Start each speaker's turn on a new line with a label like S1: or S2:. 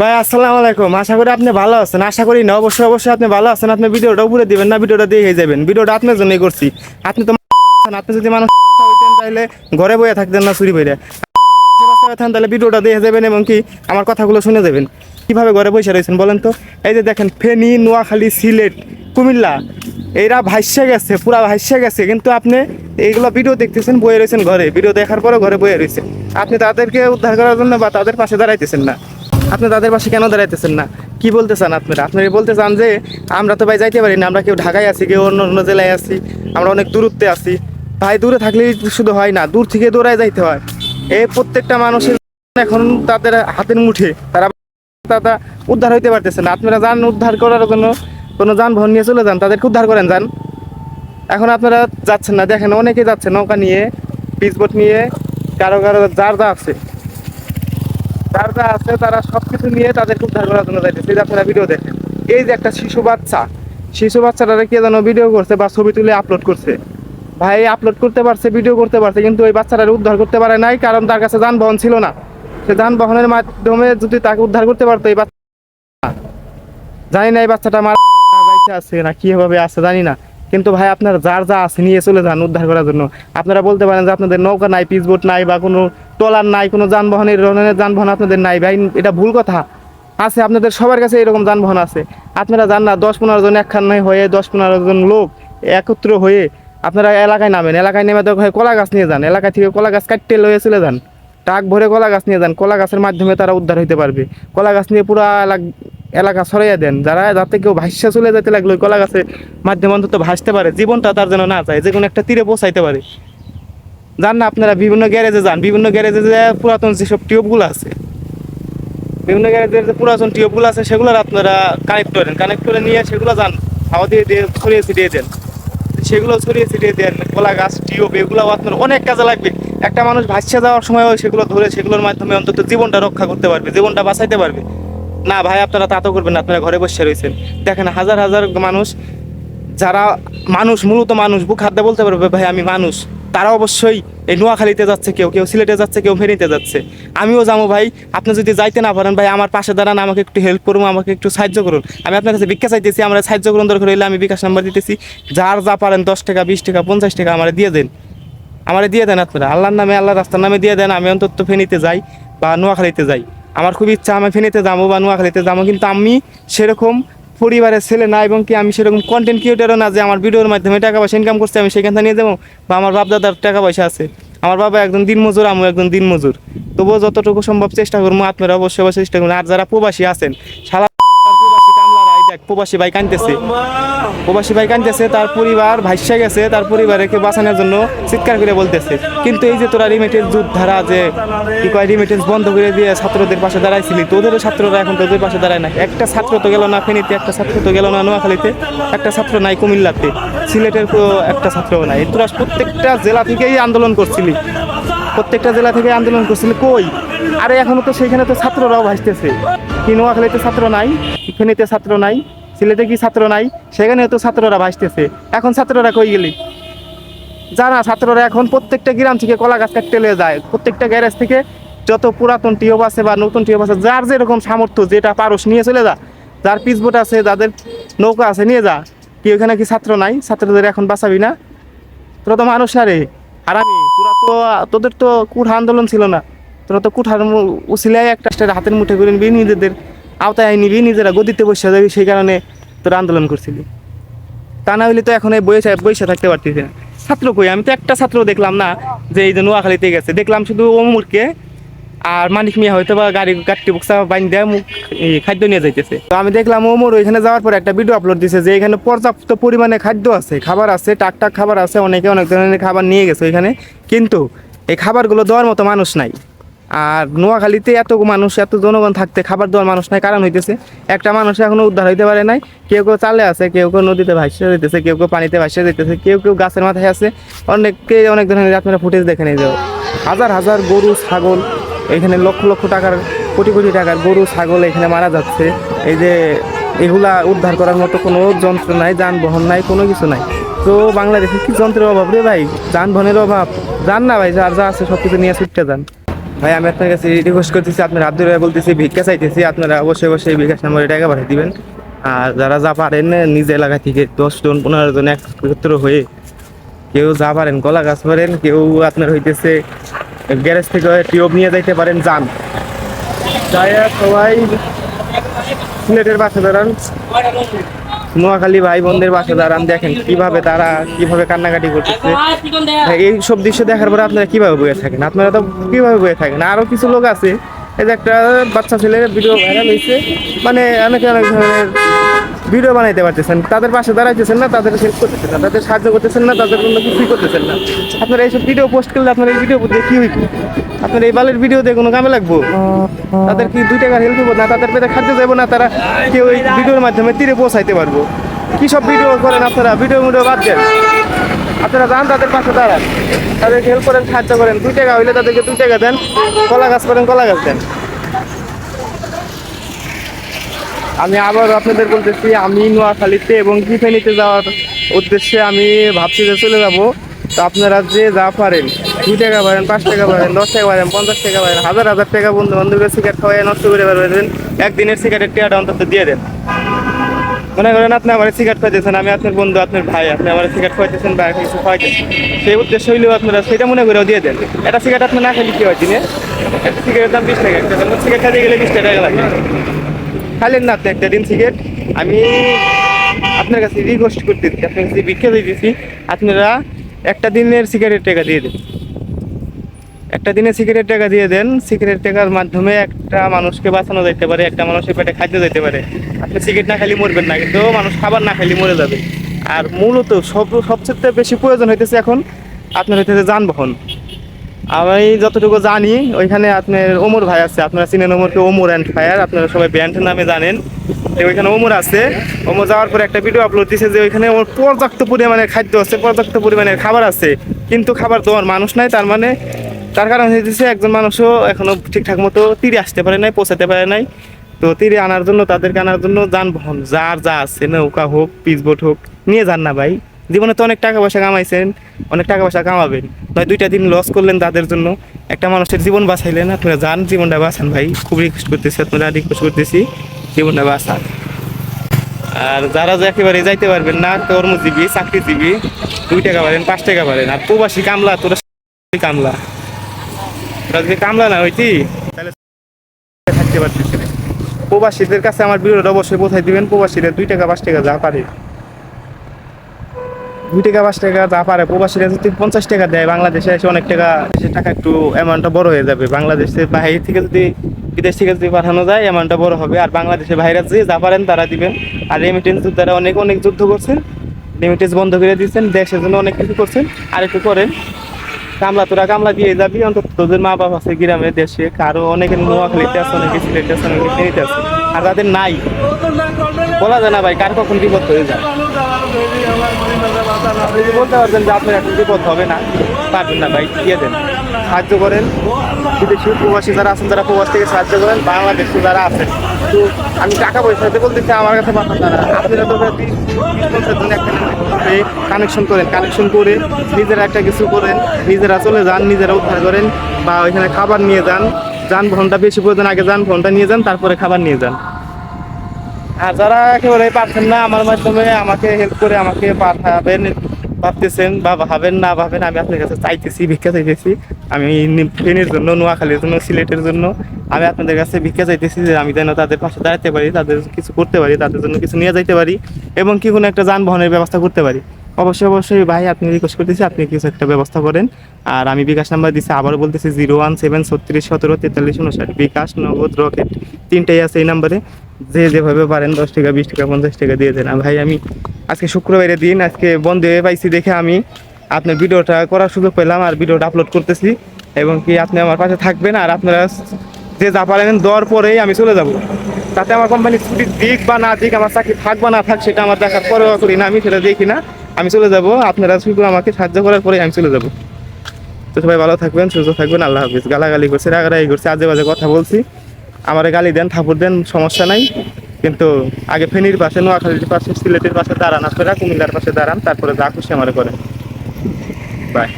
S1: ভাই, আসসালামু আলাইকুম। আশা করি আপনি ভালো আছেন। আশা করি না, অবশ্যই অবশ্যই আপনি ভালো আছেন। আপনি ভিডিওটা উপরে দিবেন না, ভিডিওটা দিয়ে যাবেন। ভিডিওটা আপনার জন্যই করছি। আপনি তো আপনি যদি মানুষ হইতেন তাহলে ঘরে বসে থাকতেন না, চুরি বইরে থাকেন তাহলে ভিডিওটা দিয়ে যাবেন এবং কি আমার কথাগুলো শুনে যাবেন। কীভাবে ঘরে বসে রয়েছেন বলেন তো? এই যে দেখেন, ফেনী, নোয়াখালী, সিলেট, কুমিল্লা, এরা ভাইসে গেছে, পুরা ভাইসে গেছে। কিন্তু আপনি এইগুলো ভিডিও দেখতেছেন বয়ে রয়েছেন ঘরে। ভিডিও দেখার পরে ঘরে বয়ে রয়েছেন আপনি তাদেরকে উদ্ধার করার জন্য বা তাদের পাশে দাঁড়াইতেছেন না। আপনি তাদের পাশে কেন দাঁড়াইতেছেন না? কি বলতে চান আপনারা? আপনারা বলতে চান যে, আমরা তো ভাই যাইতে পারি না, আমরা কেউ ঢাকায় আছি, কেউ অন্য অন্য জেলায় আছি, আমরা অনেক দূরত্বে আছি। ভাই, দূরে থাকলেই শুধু হয় না, দূর থেকে দৌড়ায় যাইতে হয়। এই প্রত্যেকটা মানুষের এখন তাদের হাতের মুঠে, তারা তারা উদ্ধার হইতে পারতেছে না। আপনারা যান, উদ্ধার করার জন্য কোনো যানবাহন নিয়ে চলে যান, তাদেরকে উদ্ধার করেন, যান। এখন আপনারা যাচ্ছেন না, দেখেন অনেকে যাচ্ছে নৌকা নিয়ে পিসবোট নিয়ে, কারও কারও যার যা আছে। যার যা আছে তারা সবকিছু নিয়ে তাদেরকে উদ্ধার করার জন্য যাইতেছে। এই আপনারা ভিডিও দেখেন। এই যে একটা শিশু বাচ্চা, শিশু বাচ্চাটা কে যেন ভিডিও করছে বা ছবি তুলে আপলোড করছে। ভাই আপলোড করতে পারছে ভিডিও করতে পারছে, কিন্তু ওই বাচ্চাটার উদ্ধার করতে পারে নাই, কারণ তার কাছে যানবাহন ছিল না। সে যানবাহনের মাধ্যমে যদি তাকে উদ্ধার করতে পারতো এই বাচ্চা। জানি না এই বাচ্চাটা আমার বাইচে আছে না, কীভাবে আছে জানি না। কিন্তু ভাই, আপনার যার যা আছে নিয়ে চলে যান উদ্ধার করার জন্য। আপনারা বলতে পারেন যে আপনাদের নৌকা নাই পিসবোট নাই বা কোনো ট্রলার নাই, কোনো যানবাহনের ধরনের যানবাহন আপনাদের নাই ভাই, এটা ভুল কথা। আছে, আপনাদের সবার কাছে এরকম যানবাহন আছে। আপনারা যান না, দশ পনেরো জন একখান হয়ে দশ পনেরো জন লোক একত্র হয়ে আপনারা এলাকায় নামেন। এলাকায় নেমে তো কলা গাছ নিয়ে যান। এলাকা থেকে কলা গাছ কাটতে লয়ে চলে যান। টাক ভরে কলা গাছ নিয়ে যান। কলা গাছের মাধ্যমে তারা উদ্ধার হইতে পারবে। কলা গাছ নিয়ে পুরো এলাকা ছড়াইয়া দেন। যারা, যাতে কেউ ভাষ্যা চলে যেতে লাগল কলা গাছের মাধ্যমে অন্তত ভাসতে পারে। জীবনটা তার যেন না চায় যে কোনো একটা তীরে পৌঁছাইতে পারে। যান না আপনারা বিভিন্ন গ্যারেজে যান। বিভিন্ন গ্যারেজে যে পুরাতন যেসব টিউবগুলো আছে, বিভিন্ন গ্যারেজের যে পুরাতন টিউবগুলো আছে সেগুলো আপনারা কানেক্ট করেন কানেক্ট করে নিয়ে সেগুলো যান, হাওয়া দিয়ে দিয়ে ছড়িয়ে ছিটিয়ে দেন। সেগুলো ছড়িয়ে ছিটিয়ে দেন, কলা গাছ, টিউব এগুলো আপনার অনেক কাজে লাগবে। একটা মানুষ ভাসছে যাওয়ার সময় সেগুলো ধরে সেগুলোর মাধ্যমে অন্তত জীবনটা রক্ষা করতে পারবে, জীবনটা বাঁচাইতে পারবে। না ভাই, আপনারা তা তো করবেন না, আপনারা ঘরে বসে রয়েছেন। দেখেন, হাজার হাজার মানুষ, যারা মানুষ, মূলত মানুষ, বুক হাতে বলতে পারবে, ভাই, আমি মানুষ। তারা অবশ্যই এই নোয়াখালীতে যাচ্ছে কেউ কেউ সিলেটে যাচ্ছে, কেউ ফেনীতে যাচ্ছে। আমিও যাব ভাই। আপনি যদি যাইতে না পারেন, ভাই, আমার পাশে দাঁড়ান, আমাকে একটু হেল্প করুন, আমাকে একটু সাহায্য করুন। আমি আপনার কাছে ভিক্ষা চাইতেছি, আমরা সাহায্য করুন, দরকার হইলে আমি বিকাশ নাম্বার দিতেছি। যার যা পারেন, দশ টাকা, বিশ টাকা, পঞ্চাশ টাকা, আমার দিয়ে দেন। আমারে দিয়ে দেন আপনারা। আল্লাহর নামে আল্লাহ রাস্তার নামে দিয়ে দেন। আমি অন্তত ফেনীতে যাই বা নোয়াখালীতে যাই। আমার খুব ইচ্ছা, আমি ফেনীতে যাব বা নোয়াখালীতে যাব, কিন্তু আমি সেরকম পরিবারের ছেলে না এবং কি আমি সেরকম কন্টেন্ট ক্রিয়েটারও না যে আমার ভিডিওর মাধ্যমে টাকা পয়সা ইনকাম করছে, আমি সেখান থেকে নিয়ে যাব? বা আমার বাপ দাদার টাকা পয়সা আছে। আমার বাবা একজন দিন মজুর আমি একজন দিন মজুর তবুও যতটুকু সম্ভব চেষ্টা করব, আপনারা অবশ্যই অবশ্যই চেষ্টা করুন। আর যারা প্রবাসী আছেন সারা প্রবাসী কামলারা এই দেখ প্রবাসী ভাই কানতেছে প্রবাসী ভাই কানতেছে তার পরিবার ভাইসা গেছে, তার পরিবারকে বাঁচানোর জন্য চিৎকার করে বলতেছে। কিন্তু এই যে তোরা রিমিটেন্স ধারা যে কি কয় রিমিটেন্স বন্ধ করে দিয়ে ছাত্রদের পাশে দাঁড়াইছিলি, তোদেরও ছাত্ররা এখন তোদের পাশে দাঁড়ায় না একটা ছাত্র তো গেল না ফেনীতে, একটা ছাত্র তো গেল না নোয়াখালীতে, একটা ছাত্র নাই কুমিল্লাতে, সিলেটের একটা ছাত্রও নাই। তোরা প্রত্যেকটা জেলা থেকেই আন্দোলন করছিলি। প্রত্যেকটা জেলা থেকে আন্দোলন করছিলি কই? আরে এখনও তো সেখানে তো ছাত্ররাও ভাসতেছে। কি নোয়াখালীতে ছাত্র নাই? ফেনীতে ছাত্র নাই, সিলেটে কি ছাত্র নাই, সেখানেও তো ছাত্ররা ভাসতেছে। এখন ছাত্ররা কই গেলি? জানা ছাত্ররা এখন প্রত্যেকটা গ্রাম থেকে কলা গাছ কাটতে যায়, প্রত্যেকটা গ্যারেজ থেকে যত পুরাতন টিউব আছে বা নতুন টিউব আছে, যার যেরকম সামর্থ্য যেটা পারস নিয়ে চলে যা। যার পিসবোট আছে, যাদের নৌকা আছে, নিয়ে যা। কি ওখানে কি ছাত্র নাই? ছাত্রদের এখন বাঁচাবি না? তোরা তো মানুষ রে। আর আমি, তোরা তো, তোদের তো কুঠা আন্দোলন ছিল না। তোরা তো কুঠার মু- একটা হাতের মুঠে করে নিজেদের। আওতায় নিবি নিজেরা গদিতে বসে যাবি, সেই কারণে তোরা আন্দোলন করছিলি। তা না হইলে তো এখন এই বসে বইসা থাকতে পারতেছি না। ছাত্র কই? আমি তো একটা ছাত্র দেখলাম না, যে এই যে নোয়াখালীতে গেছে। দেখলাম শুধু অমুরকে আর মানিক মিয়া হয়তো বা গাড়ি গাড়ি বুকসা বাইন দেয় মুখ খাদ্য নিয়ে যাইতেছে। তো আমি দেখলাম ওমর ওইখানে যাওয়ার পর একটা ভিডিও আপলোড দিছে যে এখানে পর্যাপ্ত পরিমাণে খাদ্য আছে, খাবার আছে, টাক টাক খাবার আছে, অনেকে অনেক ধরনের খাবার নিয়ে গেছে ওইখানে। কিন্তু এই খাবারগুলো দেওয়ার মতো মানুষ নাই। আর নোয়াখালীতে এত মানুষ, এত জনগণ থাকতে খাবার দেওয়ার মানুষ নাই, কারণ হইতেছে একটা মানুষ এখনও উদ্ধার হইতে পারে নাই। কেউ কেউ চালে আছে, কেউ কেউ নদীতে ভাসিয়ে যেতেছে কেউ কেউ পানিতে ভাসিয়ে যেতেছে কেউ কেউ গাছের মাথায় আছে। অনেককে অনেক ধরনের আপনারা ফুটেজ দেখে নিয়ে যাও। হাজার হাজার গরু, ছাগল, এখানে লক্ষ লক্ষ টাকার, কোটি কোটি টাকার গরু, ছাগল এখানে মারা যাচ্ছে। এই যে এগুলা উদ্ধার করার মতো কোনো যন্ত্র নাই, যানবাহন নাই, কোনো কিছু নাই। তো বাংলাদেশে কি যন্ত্রের অভাব রে ভাই? যানবাহনের অভাব। যান না ভাই, যার যা আছে সব কিছু নিয়ে ছুটতে যান। ভাই, আমি আপনার কাছে রিকোয়েস্ট করতেছি, আপনার আব্দুল ভাই বলতেছি, ভিক্ষা চাইতেছি, আপনারা অবশ্যই অবশ্যই বিকাশ নাম্বারে টাকা পাঠিয়ে দিবেন। আর যারা যা পারেন, নিজ এলাকা থেকে দশ জন, পনেরো জন একত্র হয়ে কেউ যা পারেন, কলা গাছ পারেন, কেউ আপনার হইতেছে গ্যারেজ থেকে টিউব নিয়ে যাইতে পারেন, যান। যাই সবাই সিলেটের বাসে দাঁড়ান। নোয়াখালী ভাই বোনদের বাসে দাঁড়ান, দেখেন কীভাবে তারা কীভাবে কান্নাকাটি করতেছে। এই সব দৃশ্য দেখার পরে আপনারা কীভাবে বয়ে থাকেন? আপনারা তো কীভাবে বয়ে থাকেন? আরও কিছু লোক আছে, এই যে একটা বাচ্চা ছেলের ভিডিও ভাইরাল হয়েছে। মানে অনেক অনেক ধরনের ভিডিও বানাইতে পারতেছেন, তাদের পাশে দাঁড়াইতেছেন না, তাদের হেল্প করতেছেন না, তাদের সাহায্য করতেছেন না, তাদের জন্য কিছুই করতেছেন না। আপনারা এইসব ভিডিও পোস্ট করলে আপনার এই ভিডিও দিয়ে কি হইব? আপনার এই বালের ভিডিও দিয়ে কোনো কামে লাগবো? তাদের কি দুই টাকার হেল্প হব না, তাদের পেটে খাদ্য যাব না, তারা কেউ এই ভিডিওর মাধ্যমে তীরে পৌঁছাইতে পারব। কি সব ভিডিও করেন আপনারা? ভিডিও ভিডিও বাদ দেন। আপনারা যান, তাদের পাশে দাঁড়ান। তাদেরকে হেল্প করেন, সাহায্য করেন। দুই টাকা হইলে তাদেরকে দুই টাকা দেন। কলা গাছ করেন, কলা গাছ দেন। আমি আবার আপনাদের বলতেছি, আমি নোয়াখালীতে এবং কিফেনিতে যাওয়ার উদ্দেশ্যে আমি ভাবছি যে চলে যাব। তো আপনারা যে যা পারেন, দুই টাকা পারেন, পাঁচ টাকা পারেন, দশ টাকা পারেন, পঞ্চাশ টাকা পারেন, হাজার হাজার টাকা বন্ধু বান্ধবের সিগারেট খাওয়াই নষ্ট করে পারবেন একদিনের সিগারেট টিয়াটা অন্তত দিয়ে দেন। মনে করেন আপনি আমার সিগারেট খাইতেছেন, আমি আপনার বন্ধু, আপনার ভাই, আপনি আমার সিগারেট খাইতেছেন বা কিছু খাইতেছেন সেই উদ্দেশ্য হইলেও আপনারা সেটা মনে করেও দিয়ে দেন। একটা সিগারেট আপনি না খাইলে কি হয় দিনে? একটা সিগারেট দাম বিশ টাকা, একটা সিগারেট খাইতে গেলে বিশ টাকা লাগে। খাইলেন না আপনি একটা দিন সিগারেট। আমি আপনার কাছে রিকোয়েস্ট করতেছি আপনার কাছে ভিক্ষা দিতেছি আপনারা একটা দিনের সিগারেট টাকা দিয়ে দেন। একটা দিনে সিগারেট টাকা দিয়ে দেন। সিগারেট টাকার মাধ্যমে একটা মানুষকে বাঁচানো যাইতে পারে, একটা মানুষের পেটে খাদ্য যেতে পারে। আপনি সিগারেট না খালি মরবেন না, কিন্তু মানুষ খাবার না খালি মরে যাবে। আর মূলত সব সবচেয়ে বেশি প্রয়োজন হইতেছে এখন আপনার হইতেছে যানবাহন। আমি যতটুকু জানি, ওইখানে আপনার ওমর ভাই আছে। আপনারা চিনেন ওমরকে, ওমর অ্যান্ড ফায়ার। আপনারা সবাই ব্যান্ড নামে জানেন। ওইখানে ওমর আছে। ওমর যাওয়ার পরে একটা ভিডিও আপলোড দিয়েছে যে ওইখানে ওর পর্যাপ্ত পরিমাণে খাদ্য আছে, পর্যাপ্ত পরিমাণে খাবার আছে। কিন্তু খাবার দেওয়ার মানুষ নাই, তার মানে তার কারণ হচ্ছে একজন মানুষও এখনও ঠিকঠাক মতো তীরে আসতে পারে নাই, পৌঁছাতে পারে নাই। তো তীরে আনার জন্য, তাদেরকে আনার জন্য যানবাহন, যার যা আছে, নৌকা হোক পিচবোট হোক, নিয়ে যান না ভাই। জীবনে তো অনেক টাকা পয়সা কামাইছেন, অনেক টাকা পয়সা কামাবেন। নয়, দুইটা দিন লস করলেন তাদের জন্য। একটা মানুষের জীবন বাঁচাইলেন। আপনারা যান জীবনটা বাঁচান ভাই। খুব রিকোয়েস্ট করতেছি আপনারা রিকোয়েস্ট করতেছি। জীবনটা বাঁচান। আর যারা যে একেবারে যাইতে পারবেন না, কর্মজীবী, চাকরিজীবী, দুই টাকা পারেন, পাঁচ টাকা পারেন। আর প্রবাসী কামলা, তোরা কামলা। তোরা যদি কামলা না হইতি, তাহলে থাকতে পারতিস না। প্রবাসীদের কাছে আমার ভিডিওটা অবশ্যই পৌঁছাই দিবেন, প্রবাসীরা দুই টাকা, পাঁচ টাকা যা পারে। দুই টাকা, পাঁচ টাকা যা পারে প্রবাসীরা যদি পঞ্চাশ টাকা দেয়, বাংলাদেশে এসে অনেক টাকা দেশের টাকা একটু অ্যামাউন্টটা বড় হয়ে যাবে। বাংলাদেশের বাইরে থেকে যদি, বিদেশ থেকে যদি পাঠানো যায় অ্যামাউন্টটা বড় হবে। আর বাংলাদেশের বাইরে যে যা পারেন তারা দিবেন। আর রেমিটেন্স দ্বারা অনেক অনেক যুদ্ধ করছেন। রেমিটেন্স বন্ধ করে দিচ্ছেন দেশের জন্য অনেক কিছু করছেন। আর একটু করেন, কামলা তোরা কামলা দিয়ে যাবি, অন্তত তোদের মা বাবা আছে গ্রামে, দেশে, কারও অনেকে নোয়াখালীতে আছে, অনেকে সিলেটে আছে, অনেকে আছে। আর যাদের নাই। বলা যায় না ভাই, কার কখন বিপদ হয়ে যায়। আপনি যদি বলতে পারবেন যে আপনার এখন বিপদ হবে না। পারবেন না ভাই, দিয়ে দেন। সাহায্য করেন। বিদেশি প্রবাসী যারা আছেন তারা প্রবাস থেকে সাহায্য করেন, বাংলাদেশে যারা আছেন। তো আমি টাকা পয়সা দিতে বলতেছি, আমার কাছে পাঠান তারা আপনারা তো কানেকশন করেন, কানেকশন করে নিজেরা একটা কিছু করেন, নিজেরা চলে যান, নিজেরা উদ্ধার করেন, বা ওইখানে খাবার নিয়ে যান, যানবাহনটা বেশি প্রয়োজন আগে যানবাহনটা নিয়ে যান, তারপরে খাবার নিয়ে যান। আর যারা একেবারে পারছেন না, আমার মাধ্যমে আমাকে হেল্প করে আমাকে পাঠাবেন। ভাবতেছেন বা ভাবেন না, ভাবেন আমি আপনার কাছে চাইতেছি, ভিক্ষা চাইতেছি। আমি ফেনীর জন্য, নোয়াখালীর জন্য, সিলেটের জন্য, আমি আপনাদের কাছে ভিক্ষা চাইতেছি যে আমি যেন তাদের পাশে দাঁড়াতে পারি, তাদের কিছু করতে পারি, তাদের জন্য কিছু নিয়ে যাইতে পারি এবং কি কোনো একটা যানবাহনের ব্যবস্থা করতে পারি। অবশ্যই অবশ্যই, ভাই, আপনি রিকোয়েস্ট করতেছি, আপনি কিছু একটা ব্যবস্থা করেন। আর আমি বিকাশ নাম্বার দিচ্ছি আবারও বলতেছি, জিরো ওয়ান সেভেন ছত্রিশ সতেরো তেতাল্লিশ উনষাট। বিকাশ, নগদ, রকেট, তিনটাই আছে এই নাম্বারে। যে যেভাবে পারেন, দশ টাকা, বিশ টাকা, পঞ্চাশ টাকা দিয়ে দেন। ভাই, আমি আজকে শুক্রবারের দিন আজকে বন্ধ হয়ে পাইছি দেখে আমি আপনার ভিডিওটা করার সুযোগ পেলাম আর ভিডিওটা আপলোড করতেছি। এবং কি আপনি আমার পাশে থাকবেন আর আপনারা যে যা পারেন দেওয়ার পরেই আমি চলে যাব। তাতে আমার কোম্পানি ছুটি দিক বা না দিক, আমার চাকরি থাক বা না থাক, সেটা আমার দেখার পরেও করি না, আমি সেটা দেখি না। আমি চলে যাব, আপনারা শুধু আমাকে সাহায্য করার পরেই আমি চলে যাব। তো সবাই ভালো থাকবেন, সুস্থ থাকবেন, আল্লাহ হাফিজ। গালাগালি করছে, রাগারাগি করছে, আজে বাজে কথা বলছি। আমার গালি দেন থাপুর দেন, সমস্যা নাই। কিন্তু আগে ফেনীর পাশে, নোয়াখালীর পাশে, সিলেটের পাশে দাঁড়ান আপনারা, কুমিল্লার পাশে দাঁড়ান, তারপরে যা খুশি আমার করেন। বাই।